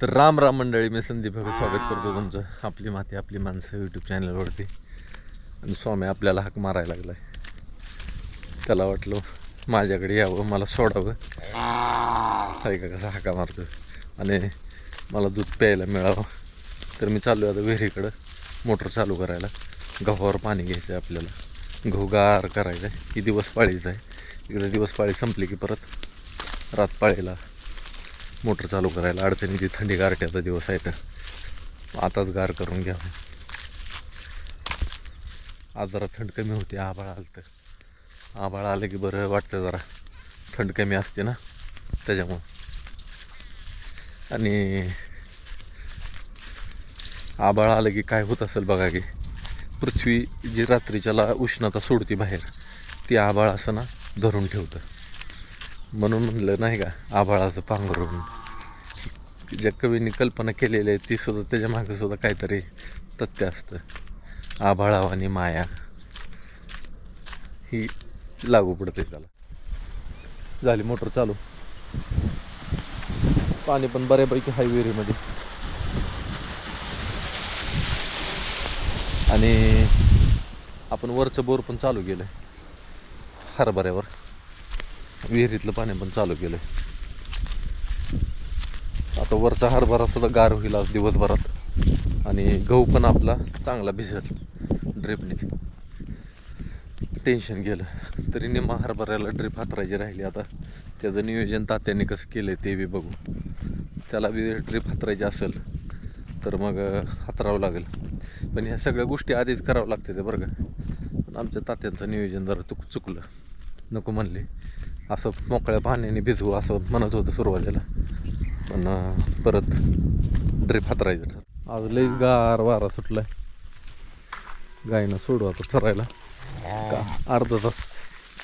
तर राम राम मंडळी मी संदीप भगत स्वागत करतो तुमचं. आपली माती आपली माणसं यूट्यूब चॅनलवरती आणि स्वामी आपल्याला हाक मारायला लागलाय. त्याला वाटलं माझ्याकडे यावं मला सोडावं. हाय का कसा हाका मारतो आणि मला दूध प्यायला मिळावं. तर मी चाललो आता विहिरीकडं मोटर चालू करायला. गव्हावर पाणी घ्यायचं आहे आपल्याला. गहू गार करायचं आहे ही दिवस पाळीचं आहे. इकडे दिवस पाळी संपली की परत रात पाळीला. मोटर चालू करायला अडचणीची थंडी गारट्याचा दिवस आहे तर. आताच गार करून घ्या. आज जरा थंड कमी होते आभाळ आलं तर. आभाळ आलं की बरं वाटतं जरा. थंड कमी असते ना त्याच्यामुळं. आणि आभाळ आलं की काय होत असेल बघा की पृथ्वी जी रात्रीच्याला उष्णता सोडते बाहेर ती आभाळ असं ना धरून ठेवतं. म्हणून म्हणलं नाही का आभाळाचं पांघरून ज्या कवींनी कल्पना केलेली आहे ती सुद्धा त्याच्यामागे सुद्धा काहीतरी तथ्य असतं. आभाळावानी माया. ही लागू पडते त्याला. झाली मोटर चालू. पाणी पण बऱ्यापैकी हाय विहिरीमध्ये. आणि आपण वरचं बोर पण चालू केलं हरभऱ्यावर. विहिरीतलं पाणी पण चालू केलं आता वरचा हरभरा सुद्धा गार होईल आज दिवसभरात. आणि गहू पण आपला चांगला भिजेल ड्रिपने टेन्शन गेलं. तरी निम्मा हरभऱ्याला ड्रिप हातरायची राहिली आता. त्याचं नियोजन तात्याने कसं केलं ते बी बघू. त्याला बी ड्रिप हातरायची असेल तर मग हातरावं लागेल. पण ह्या सगळ्या गोष्टी आधीच करावं लागते ते बरं का. पण आमच्या तात्यांचं नियोजन जरा चुक चुकलं नको म्हणले. असं मोकळ्या पाण्याने भिजवू असं म्हणत होतं सुरुवातीला. पण परत ड्रीप हातरायचं आज लई गार वारा सुटलाय. गायनं सोडू आता चरायला. का अर्धा तास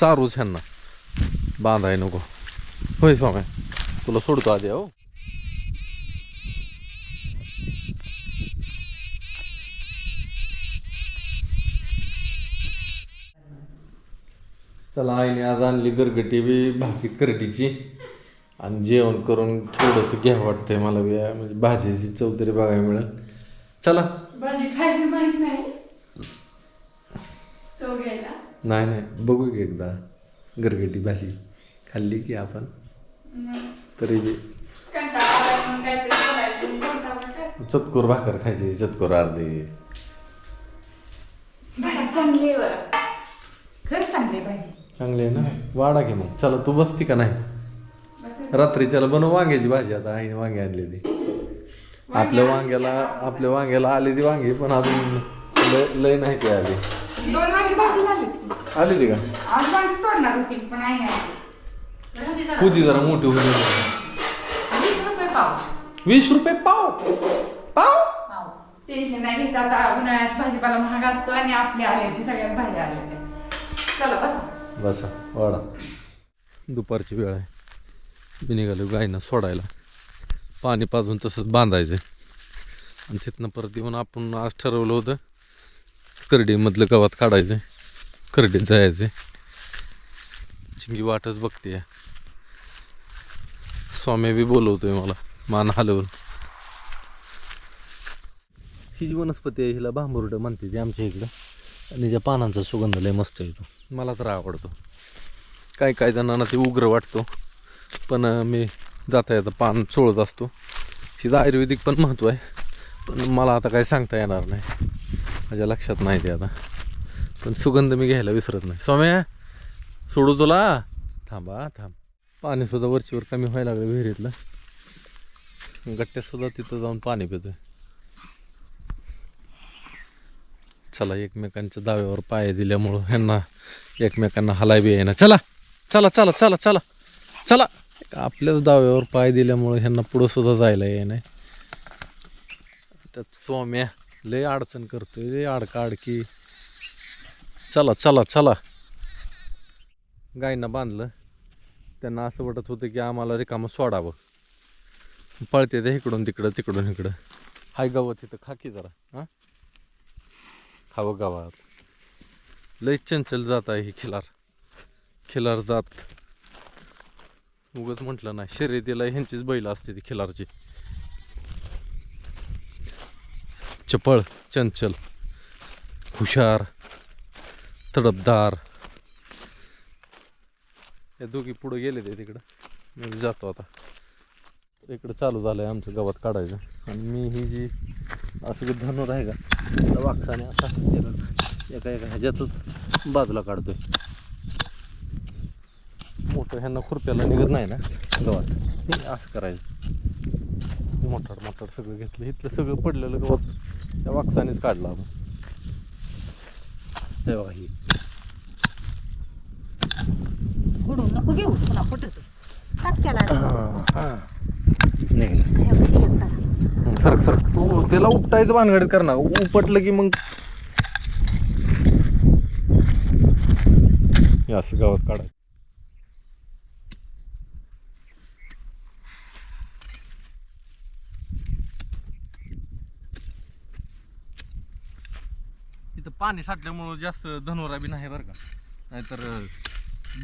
चारूच ह्यांना. बांधाय नको. होय स्वामी. तुला सोडतो आधी हो? चला आईने आज आणली गरगटी बी भाजी करटीची आणि जेवण करून थोडंसं घ्या वाटतंय मला बी म्हणजे भाजीची चव तरी बघायला मिळेल. चला. भाजी खायची माहीत नाही. चव घ्यायला. नाही नाही. बघू की एकदा. गरगटी भाजी खाल्ली की आपण. तरी बी? चतकोर भाकर खायची चतकोर अर्धी. चांगली आहे बरं. खरंच चांगली भाजी. चांगली आहे ना? वाडा की मग. चला तू बसती का नाही? बस रात्रीच्याला बनव वांग्याची भाजी. आता आईने वांगी आणली ती आपल्या वांग्याला आपल्या वांग्याला आली ती वांगी पण अजून लय लय नाही ती आली. दोन वांगी भाजी. आली ती का? होती जरा मोठी होईल वीस रुपये पाव. पाव? टेन्शन नाही घ्यायचं आता उन्हाळ्यात भाजीपाला महाग असतो आणि आपले आले ती सगळ्यात भाज्या आल्या त्या. चला बस. बसा वाडा दुपारची वेळ आहे. मी निघालो गायींना सोडायला. पाणी पाजून तसंच बांधायचं. आणि तिथनं परत येऊन आपण आज ठरवलं होतं करडीमधलं गवत काढायचं करडीत जायचं. चिंगी वाटच बघते स्वामी बी बोलवतोय मला मान हलवून. ही जी वनस्पती आहे हिला बांबुर्ड म्हणते ती आमच्या इकडं. आणि ज्या पानांचा सुगंध लय मस्त येतो. मला तर आवडतो. काही काही जणांना ते उग्र वाटतो. पण मी जाता येतं पान चोळत असतो. हिचं आयुर्वेदिक पण महत्त्व आहे. पण मला आता काही सांगता येणार नाही. माझ्या लक्षात नाही ते आता. पण सुगंध मी घ्यायला विसरत नाही. सोम्या सोडू तुला? थांबा थांब. पाणीसुद्धा वरचीवर कमी व्हायला लागलं विहिरीतलं. गट्ट्यातसुद्धा तिथं जाऊन पाणी पितोय. चला एकमेकांच्या दाव्यावर पाय दिल्यामुळं ह्यांना एकमेकांना हलाय बी येणार चला चला चला चला चला चला. आपल्याच दाव्यावर पाय दिल्यामुळं ह्यांना पुढं सुद्धा जायला नाही त्यात सोम्या लय अडचण करतोय लय अडका अडकी चला चला चला. गायींना बांधलं. त्यांना असं वाटत होतं की आम्हाला रिकामं सोडावं. पळते ते इकडून तिकडं तिकडून इकडं. हाय गवत तिथं खाकी जरा हां? खावं गावात. लय चंचल जात आहे ही खिलार. खिलार जात. उगच म्हटलं नाही शर्यतीला ह्यांचीच बैल असते ती खिलारची. चपळ चंचल हुशार तडपदार. या दोघी पुढे गेले ते तिकडं. मी जातो आता. इकडं चालू झालं आहे आमचं गावात काढायचं. आणि मी ही जी असं की धनुर आहे का? त्या वाक्षाने असा एका एका एका ह्याच्यातच बाजूला काढतोय. मोठं ह्यांना खुरप्याला निघत नाही ना? गव्हात हे असं करायचं. मोठाड मोठाड सगळं घेतलं. इथलं सगळं पडलेलं गवत त्या वाक्षानेच काढलं आपण. ते बघा ही. नको घेऊ पुन्हा निघालं सरक सरक तू त्याला उपटायचं भानगडीत कर ना. उपटलं की मग असं गावात काढायचं. तिथं पाणी साठल्यामुळं जास्त धनोरा बी नाही बरं का. नाहीतर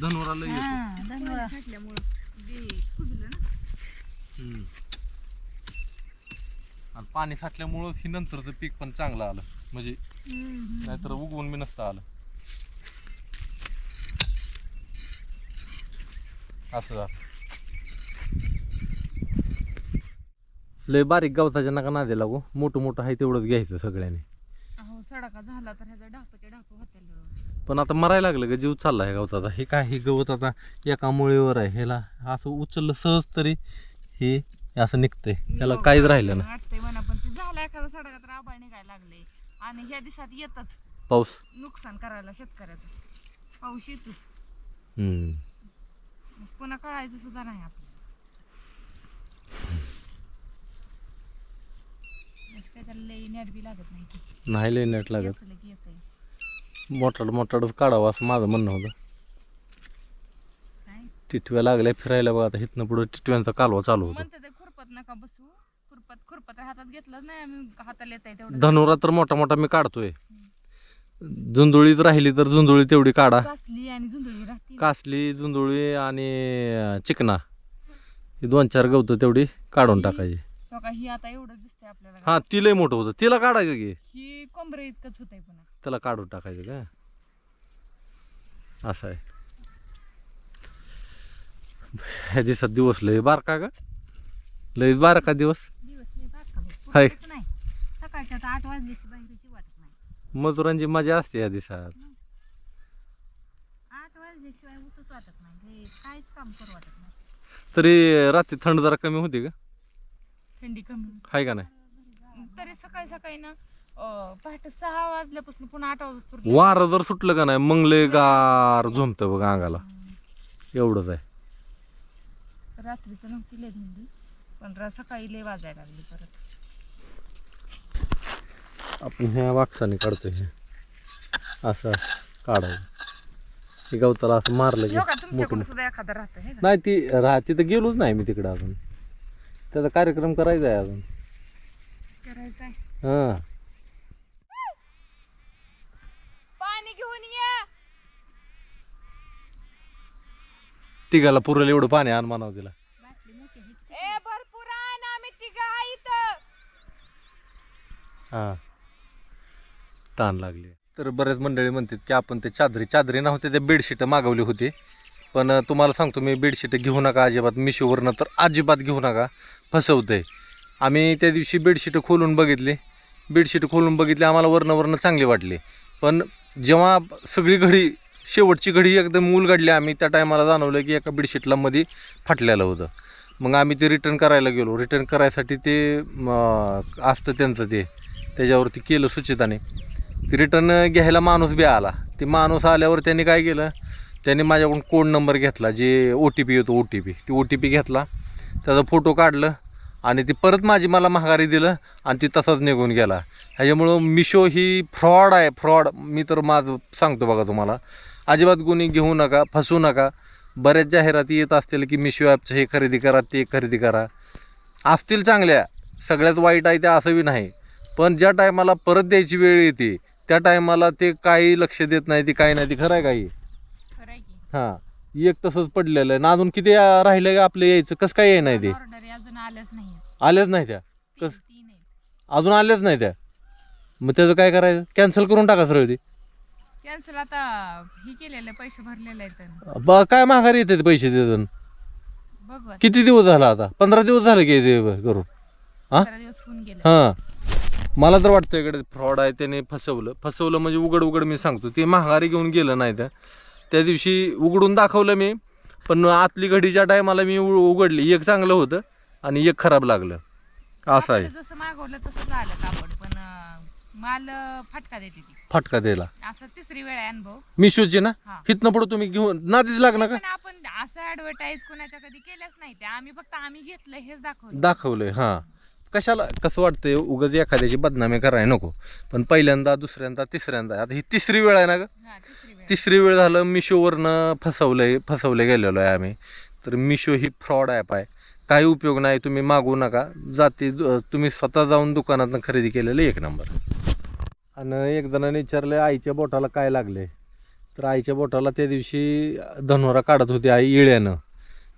धनोराला येतो. हम्म. आणि पाणी साठल्यामुळंच ही नंतरचं पीक पण चांगलं आलं. म्हणजे नाहीतर उगवून मी नसतं आलं. असं झालं. लय बारीक गवताच्या नका नादे लागू. मोठं मोठं आहे तेवढंच घ्यायचं सगळ्यांनी. अहो सडका झाला तर ह्याचा डापाचे डाप होतील. पण आता मरायला लागलं का जीव चालला आहे गवताचा. हे काय हे गवत आता एका मुळीवर आहे. ह्याला असं उचललं सहज तरी हे असं निघतंय. त्याला काहीच राहिलं नाही. वाटतंय म्हणा पण ते झाला एखादा निघायला लागले आणि ह्या दिवसात येतच. पाऊस. नुकसान करायला शेतकऱ्याचं. पाऊस येतोच. हम्म. मग पुन्हा कळायचं सुद्धा नाही आपलं असं काय त्याला लई नेट बी लागत नाही की नाही लय नेट लागत. येतलं की येतंय. काढावं असं माझं म्हणणं होतं. टिटव्या लागल्या फिरायला बघा आता इथनं पुढं टिटव्यांचा कालवा चालू होतो. म्हणते ते खुरपत नका बसू. खुरपत खुरपत हातात घेतलं नाही आम्ही हाताला येत आहे तेवढं. धनुरा तर मोठा मोठा मी काढतोय. जुंजुळीत राहिली तर जुंजुळी तेवढी काढा. कासली आणि झुंजळी राहते. कासली जुंजुळी आणि अं, चिकना. ही दोन चार गवतं तेवढी काढून टाकायची. ही आता एवढं दिसतंय आपल्याला. हा ती लय मोठं होतं. तिला काढायचं की? ही कोंबरे इतकंच होतंय पुन्हा. त्याला काढून टाकायचं का? असं आहे. ह्या दिवसात दिवस लय बारका का लय बारका दिवस. हाय. मजुरांची मजा असते या दिवसात. तरी रात्री थंड जरा कमी होती का थंडी कमी. आहे का नाही? तरी सकाळी सकाळी ना पहाटे सहा वाजल्यापासून पुन्हा आठ वाजता वारं जर सुटलं का नाही मग लय गार झोमतं बघ अंगाला. एवढंच आहे. रात्रीचं नव्हती लय थंडी पण सकाळी लय वाजायला लागली परत. आपण ह्या वाक्षाने काढतोय हे. असं काढायचं हे गवताला असं मारलं की मोठं सुद्धा एखादं राहतं नाही ती राह तिथं गेलोच नाही मी तिकडं अजून. त्याचा कार्यक्रम करायचा आहे अजून. करायचं हां. पाणी घेऊन या. तिघाला पुरेल एवढं पाणी आण मानाव तिला बाटली मोठी आहे. ए भरपूर आण आम्ही तिघ आहे इथं हां. ताण लागले. तर बरेच मंडळी म्हणतात की आपण ते चादरी चादरी नव्हते ते बेडशीट मागवली होती. पण तुम्हाला सांगतो मी बेडशीट घेऊ नका अजिबात. मिशोवरनं तर अजिबात घेऊ नका. फसवतंय. आम्ही त्या दिवशी बेडशीट खोलून बघितली. बेडशीट खोलून बघितली आम्हाला वरनं वरनं चांगली वाटली. पण जेव्हा सगळी घडी शेवटची घडी एकदम मूल घडली आम्ही त्या टायमाला जाणवलं की एका बेडशीटला मध्ये फाटलेलं होतं. मग आम्ही ते रिटर्न करायला गेलो. रिटर्न करायसाठी ते असतं त्यांचं ते. त्याच्यावरती केलं सुचिताने. ते रिटर्न घ्यायला माणूस बी आला. ते माणूस आल्यावर त्यांनी काय केलं? त्यांनी माझ्याकडून कोड नंबर घेतला जे ओ टी पी येतो ओ टी पी ती ओ टी पी घेतला. त्याचा फोटो काढलं आणि ती परत माझी मला महागारी दिलं आणि ती तसाच निघून गेला. ह्याच्यामुळं मिशो ही फ्रॉड आहे. फ्रॉड मी तर माझं सांगतो बघा तुम्हाला. अजिबात कोणी घेऊ नका फसवू नका. बऱ्याच जाहिराती येत असतील की मिशो ॲपचं हे खरेदी करा ते खरेदी करा. असतील चांगल्या. सगळ्यात वाईट आहे त्या असं बी नाही. पण ज्या टायमाला परत द्यायची वेळ येते त्या टायमाला ते काही लक्ष देत नाही ती काही नाही ती खरं आहे काही आहे हां. एक तसंच पडलेलं आहे. ना अजून किती राहिलं का आपलं यायचं? कसं काय नाही ते? अजून आल्याच नाही त्या? कस? अजून आल्याच नाही त्या? मग त्याचं काय करायचं? कॅन्सल करून टाका सरळ ती. कॅन्सल आता ही केलेलं पैसे भरलेले आहेत बा काय माघारी येते ते पैसे बघू आता. किती दिवस झाला आता? पंधरा दिवस झाले की ते करून. हा? पंधरा दिवस होऊन गेले. हां. मला तर वाटतं इकडे फ्रॉड आहे त्याने फसवलं. फसवलं म्हणजे उघड उघड मी सांगतो. ते महागारी घेऊन गेलं नाही त्या. त्या दिवशी उघडून दाखवलं मी पण आतली घडीच्या टायमाला मी उघडली एक चांगलं होतं आणि एक खराब लागलं. असं आहे. आपलं जसं मागवलं तसं झालं कापड पण अं, माल अं, फटका देते ती. फटका द्यायला. असं तिसरी वेळ आहे अनुभव. मिशोची ना? हा. हिथनं पुढे तुम्ही घेऊन नादीच लागणार का? पण आपण असं ऍडव्हर्टाईज कोणाच्या कधी केल्याच नाही. ते आम्ही फक्त आम्ही घेतलं हेच दाखवलं. दाखवलंय हां. कशाला कसं वाटतंय उगाच एखाद्याची बदनामी करायला नको. पण पहिल्यांदा दुसऱ्यांदा तिसऱ्यांदा आता ही तिसरी वेळ आहे ना ग? हा तिसरी वेळ. झालं मिशोवरनं फसवलंय फसवले गेलेलो आहे आम्ही. तर मिशो ही फ्रॉड ॲप आहे. काही उपयोग नाही तुम्ही मागवू नका. जाती तुम्ही स्वतः जाऊन दुकानातनं खरेदी केलेलं एक नंबर. आणि एक जणांनी विचारलं आईच्या बोटाला काय लागले तर आईच्या बोटाला त्या दिवशी धनोरा काढत होती आई इळ्यानं.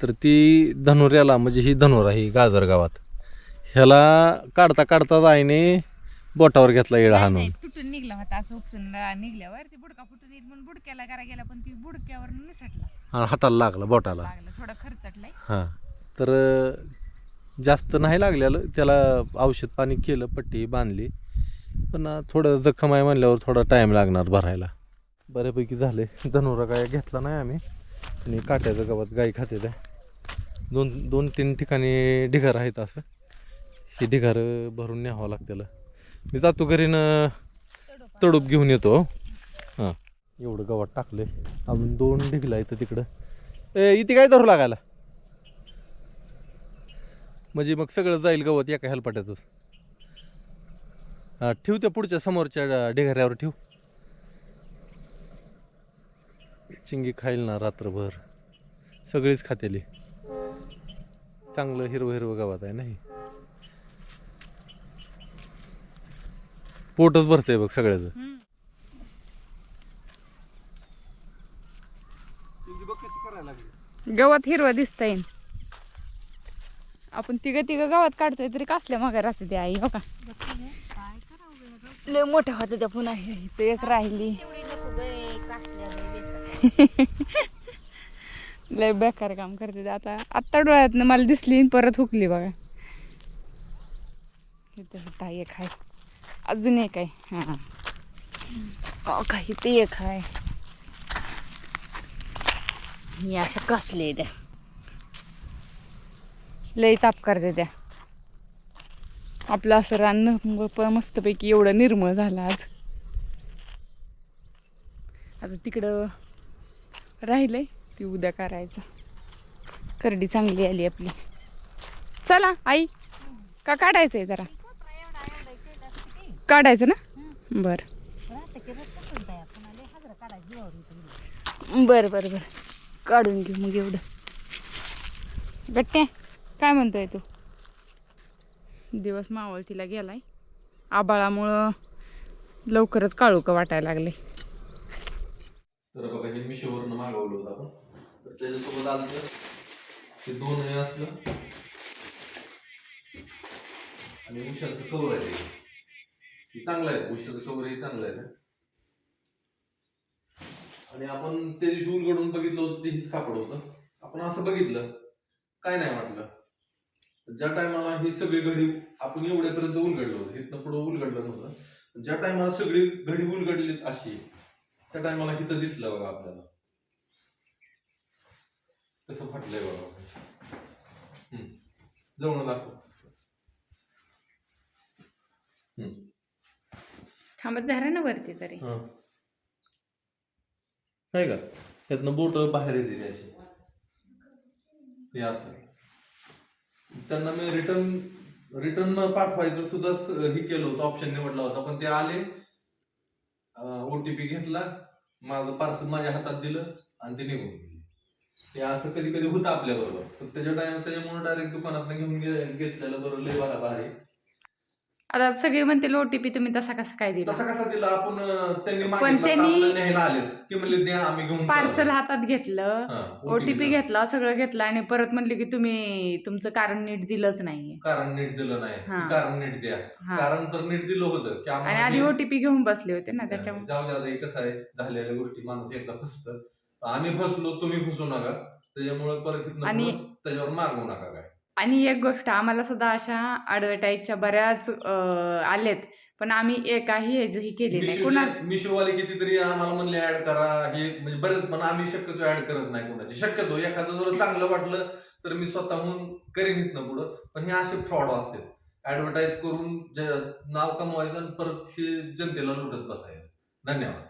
तर ती धनुऱ्याला म्हणजे ही धनोरा ही गाजर गावात. ह्याला काढता काढताच आईने बोटावर घेतला इळा नाही, हाणून. नाही, तुटून निघला होता असं उपसून निघल्यावर ती बुडका फुटून येईल म्हणून बुडक्याला करा गेला पण ती बुडक्यावर निसटला. आणि हाताला लागला बोटाला. लागलं थोडं खर्चटलंय. हां तर अं, जास्त नाही लागलेलं त्याला औषध पाणी केलं पट्टी बांधली पण अं, थोडं जखम आहे म्हणल्यावर थोडा टाईम लागणार भरायला. बऱ्यापैकी झाले. धनुरा काय घेतला नाही आम्ही. आणि काट्याचं गावात गाई खाते त्या. दोन दोन तीन ठिकाणी ढिगार आहेत असं. हे ढिगार भरून न्यावं लागतं मी जातो घरीनं तडूप घेऊन येतो. हां. एवढं गवत टाकले अजून दोन ढिगला इथं तिकडं. ए इथे काय धरू लागायला? म्हणजे मग सगळं जाईल गवत एका हेलपाट्यातच. हा ठेव त्या पुढच्या समोरच्या ढिगाऱ्यावर ठेव. चिंगी खाईल ना रात्रभर. सगळीच खातेली. चांगलं हिरवं हिरवं गवत आहे नाही? पोटच भरतंय बघ सगळ्याचं. गवत हिरवं दिसतंय. आपण तिघ तिघ गवत काढतोय तरी कसल्या मागे राहते ते आई हो का? लय मोठ्या होत्या त्या पुन्हा इथं एक राहिली. लय बेकार. काम करते ते आता. आत्ता डोळ्यात मला दिसली आणि परत हुकली बघा. इथं होता एक आहे. अजून एक आहे. हां. हो ते एक आहे. मी अशा कसले द्या लय ताप करते त्या. आपलं असं रान प- मस्तपैकी एवढं निर्मळ झालं आज. आता तिकडं राहिलंय ती उद्या करायचं. करडी चांगली आली आपली. चला आई. का काढायचंय जरा? काढायचं ना? बर. बर बर बर. काढून घेऊ मग एवढं. गट्ट्या काय म्हणतोय तू? दिवस मावळतीला गेलाय. आबाळामुळं लवकरच काळोख वाटायला लागले तर बघा हे मिशोवरनं मागवलं होतं आपण. तर त्याच्यासोबत आलं तर ते दोन हे असलं. आणि उशाचं कवर आहे चांगलं आहे. उशाचं कवरही चांगलं आहे आणि आपण त्या दिवशी उलगडून बघितलं होतं ते कापड होतं. आपण असं बघितलं. काय नाही वाटलं. ज्या टायमाला ही सगळी घडी आपण एवढ्यापर्यंत उलगडलो होतं. इथनं पुढं उलगडलं नव्हतं. ज्या टायमाला सगळी घडी उलगडली अशी त्या टायमाला इथं दिसलं बघा आपल्याला. तसं फाटलंय बघा. हम्म. जवळ दाखव. थांबत धरा ना वरती तरी. हा. का त्यातनं बोट बाहेर येते त्याची हे असं. त्यांना मी रिटर्न रिटर्न पाठवायचं सुद्धा हे केलं होतं ऑप्शन निवडला होता पण ते आले. ओटीपी घेतला. माझं पार्सल माझ्या हातात दिलं आणि ते निघून ते असं कधी कधी होतं आपल्या बरोबर त्याच्या टाइम त्याच्यामुळे डायरेक्ट दुकानात घेऊन घेतलेलं बरोबर लय बरा भारी. आता सगळे म्हणतील ओटीपी तुम्ही तसा कसा काय दिला? तसा कसा दिला? आपण अं, त्यांनी पण मागितलं त्यांनी- आपल्याला न्यायला आले की म्हणले द्या आम्ही घेऊन पार्सल हातात घेतलं. चाललो. ओटीपी घेतला. सगळं घेतलं आणि परत म्हणले की तुम्ही तुमचं कारण नीट दिलंच नाहीये. कारण नीट दिलं नाही. हा. कारण नीट द्या. हा. कारण तर नीट दिलं होतं की आणि आम्हाला आधी हे- ओटीपी घेऊन बसले होते ना त्याच्यामुळे. जाऊ द्या कसं आहे झालेल्या गोष्टी माणूस एकदा फसतं. आम्ही फसलो तुम्ही फसू नका. त्याच्यामुळे परत इथनं आणि- पुढं त्याच्यावर मागवू नका काय. आणि एक गोष्ट आम्हाला सुद्धा अशा ऍडव्हर्टाईजच्या बऱ्याच आलेत. पण आम्ही एकाही ह्याची केली नाही. कुणा मिशोवाले कितीतरी आम्हाला म्हणले ऍड करा. हे म्हणजे बरेच पण आम्ही शक्यतो ऍड करत नाही कोणाची. शक्यतो एखादं जर चांगलं वाटलं तर मी स्वतःहून करीन इथनं पुढं. पण हे असे फ्रॉड असते ऍडव्हर्टाईज करून नाव कमवायचं आणि परत हे जनतेला लुटत बसायचं. धन्यवाद.